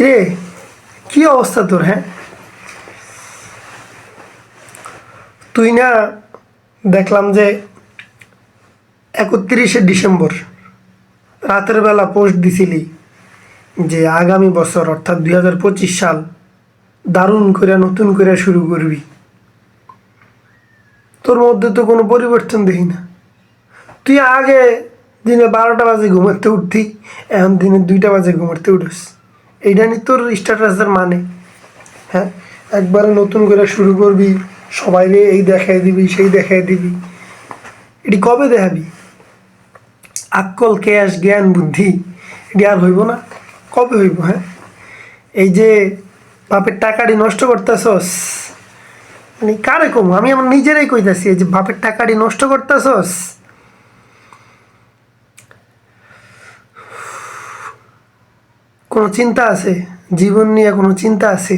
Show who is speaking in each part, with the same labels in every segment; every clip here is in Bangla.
Speaker 1: কিরে? কি অবস্থা তোর হ্যাঁ? তুই না দেখলাম যে একত্রিশে ডিসেম্বর, রাতের বেলা পোস্ট দিছিলি যে আগামী বছর, অর্থাৎ দুই হাজার পঁচিশ সাল, দারুণ করে, নতুন করে শুরু করবি। তোর মধ্যে তো কোনো পরিবর্তন দেখি না। তুই আগে দিনে বারোটা বাজে ঘুমাতে উঠতি, এখন দিনে দুইটা বাজে ঘুমাতে উঠোস। এইটা নিয়ে তোর স্ট্যাটাসের মানে। হ্যাঁ? একবারে নতুন করে শুরু করবি, সবাইকে এই দেখাই দিবি, সেই দেখাই দিবি। এটি কবে দেখাবি? আক্কল ক্যাশ জ্ঞান, বুদ্ধি, এটি আর হইব না। কবে হইব হ্যাঁ? এই যে বাপের টাকাটি নষ্ট করতেছস মানে কারে কম? আমি আমার নিজেরাই কইতাছি, এই যে বাপের টাকাটি নষ্ট করতেছস কোনো চিন্তা আছে? জীবন নিয়ে কোনো চিন্তা আছে?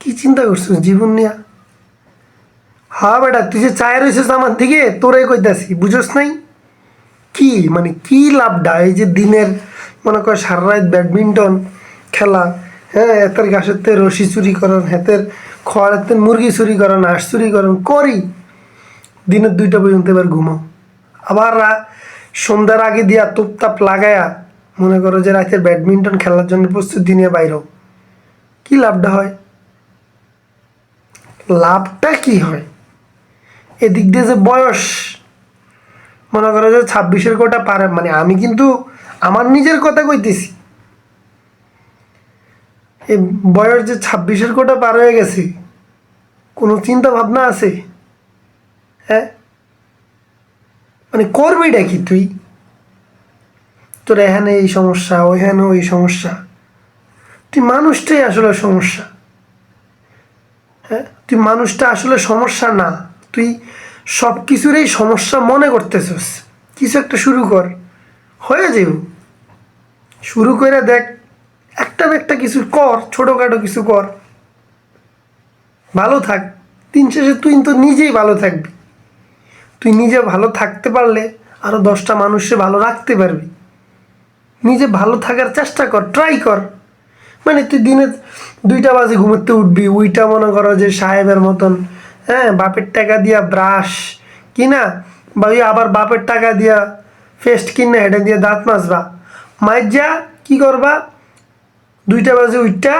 Speaker 1: কি চিন্তা করছিস জীবন নিয়ে? হ্যাঁ বেটা, তুই যে চায় রয়েছিস আমার দিকে, তোরাই কইতাছি, বুঝোস নাই? কি মানে কি লাভটা এই যে দিনের, মনে কর সারা রাত ব্যাডমিন্টন খেলা হ্যাঁ এতের গাছের তে রশি চুরি করেন, হেতের খড়ের তে মুরগি চুরি করেন, হাঁস চুরি করেন, করি। দিনের দুইটা পর্যন্ত এবার ঘুমাও। আবার সন্ধ্যার আগে দিয়া তুপ তাপ লাগায়া মনে করো যে রাতের ব্যাডমিন্টন খেলার জন্য প্রস্তুতি নিয়ে বাইরেও কি লাভটা হয়? লাভটা কি হয়? এদিক দিয়ে যে বয়স, মনে করো যে ছাব্বিশের কোটা পারে মানে আমি কিন্তু আমার নিজের কথা কইতেছি। এই বয়স যে ছাব্বিশের কোটা পার হয়ে গেছে, কোনো চিন্তা ভাবনা আছে? হ্যাঁ? মানে করবিটা কি তুই? তোর এখানে এই সমস্যা ওইখানে ওই সমস্যা। তুই মানুষটাই আসলে সমস্যা। হ্যাঁ? তুই মানুষটা আসলে সমস্যা না। তুই সব কিছুরই সমস্যা মনে করতেছিস। কিছু একটা শুরু কর। হয়ে যাইব। শুরু করে দেখ, একটা না একটা কিছু কর, ছোটোখাটো কিছু কর। ভালো থাক। দিন শেষে তুই তো নিজেই ভালো থাকবি। তুই নিজে ভালো থাকতে পারলে আরও দশটা মানুষকে ভালো রাখতে পারবি। নিজে ভালো থাকার চেষ্টা কর ট্রাই কর। মানে তুই দিনে দুইটা বাজে ঘুমাতে উঠবি, ওইটা মনে করো যে সাহেবের মতন হ্যাঁ বাপের টাকা দিয়া ব্রাশ কিনা বা ওই আবার বাপের টাকা দিয়া ফেস্ট কিনা হেঁটে দিয়ে দাঁত মাজবা। মায়ের যা কী করবা? দুইটা বাজে উইটা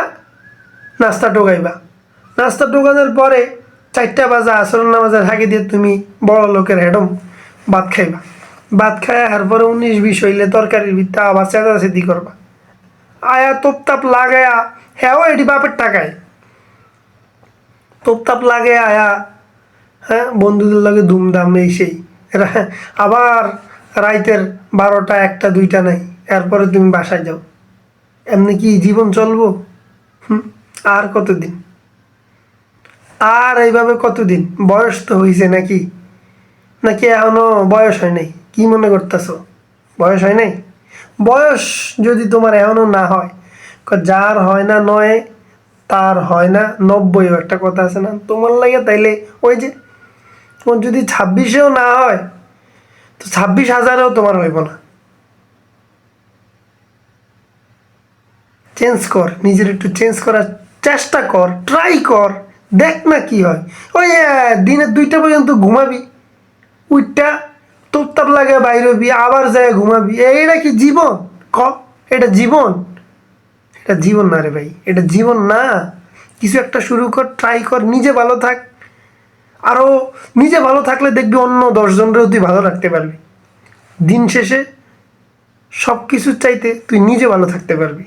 Speaker 1: নাস্তা টোকাইবা নাস্তা টোকানোর পরে চারটা বাজে আসর নামাজের হাগে দিয়ে তুমি বড় লোকের হেডম ভাত খাইবা। ভাত খাই আর পরে উনিশ বিশ হইলে তরকারির ভিত্তা আবার চেঁচাচেতি করবা। আয়া তোপ তাপ লাগায়া হ্যাঁ এটি বাপের টাকায়। তোপ তাপ লাগে আয়া হ্যাঁ বন্ধুদের লাগে ধুমধাম এই সেই। আবার রাইতের বারোটা, একটা, দুইটা নাই। এরপরে তুমি বাসায় যাও। এমনি কি জীবন চলবো? হুম, আর কতদিন? আর এইভাবে কতদিন? বয়স তো হয়েছে নাকি? নাকি এখনও বয়স হয় নাই? কি মনে করতেছো? বয়স হয় নাই? বয়স যদি তোমার এমনও না হয় যার হয় না নয়, তার হয় না নব্বই একটা কথা আছে না? তোমার লাগে তাইলে ওই যে, তোমার যদি ছাব্বিশেও না হয়, তো ছাব্বিশ হাজারেও তোমার হইব না। চেঞ্জ কর, নিজের একটু চেঞ্জ করার চেষ্টা কর, ট্রাই কর, দেখ না কি হয়। ওই দিনের দুইটা পর্যন্ত ঘুমাবি উইটা তোপতাপ লাগে বাইরে হবি আবার যায় ঘুমাবি। এইটা কি জীবন? ক? এটা জীবন? এটা জীবন না রে ভাই, এটা জীবন না। কিছু একটা শুরু কর ট্রাই কর, নিজে ভালো থাক। আরও নিজে ভালো থাকলে দেখবি অন্য দশজনরেও তুই ভালো রাখতে পারবি। দিন শেষে সব কিছুর চাইতে তুই নিজে ভালো থাকতে পারবি।